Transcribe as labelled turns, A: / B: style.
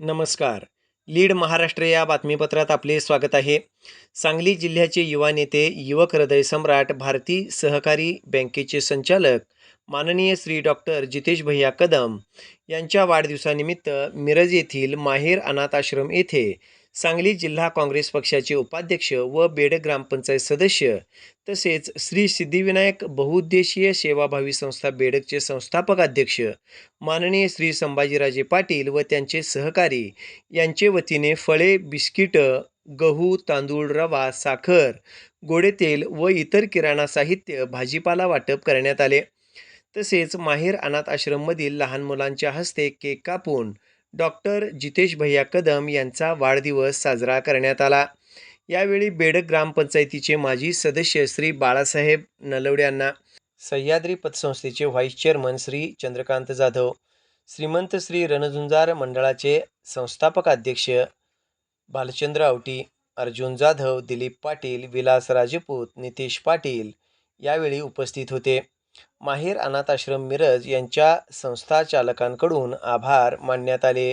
A: नमस्कार. लीड महाराष्ट्र या बातमीपत्रात आपले स्वागत आहे. सांगली जिल्ह्याचे युवा नेते युवक हृदय सम्राट भारती सहकारी बँकेचे संचालक माननीय श्री डॉक्टर जितेश भैया कदम यांच्या वाढदिवसानिमित्त मिरज येथील माहेर अनाथ आश्रम येथे सांगली जिल्हा काँग्रेस पक्षाचे उपाध्यक्ष व बेड ग्रामपंचायत सदस्य तसेच श्री सिद्धिविनायक बहुउद्देशीय सेवाभावी संस्था बेडकचे संस्थापक अध्यक्ष माननीय श्री संभाजीराजे पाटील व त्यांचे सहकारी यांचे वतीने फळे बिस्किटं गहू तांदूळ रवा साखर गोडे तेल व इतर किराणा साहित्य भाजीपाला वाटप करण्यात आले. तसेच माहेर अनाथ आश्रममधील लहान मुलांच्या हस्ते केक कापून डॉक्टर जितेश भैया कदम यांचा वाढदिवस साजरा करण्यात आला. यावेळी बेडक ग्रामपंचायतीचे माजी सदस्य श्री बाळासाहेब नलवडे यांना सह्याद्री पतसंस्थेचे व्हाईस चेअरमन श्री चंद्रकांत जाधव श्रीमंत श्री रणझुंजार मंडळाचे संस्थापक अध्यक्ष भालचंद्र आवटी अर्जुन जाधव दिलीप पाटील विलास राजपूत नितेश पाटील यावेळी उपस्थित होते. माहेर अनाथ आश्रम मिरज यांच्या संस्थाचालकांकडून आभार मानण्यात आले.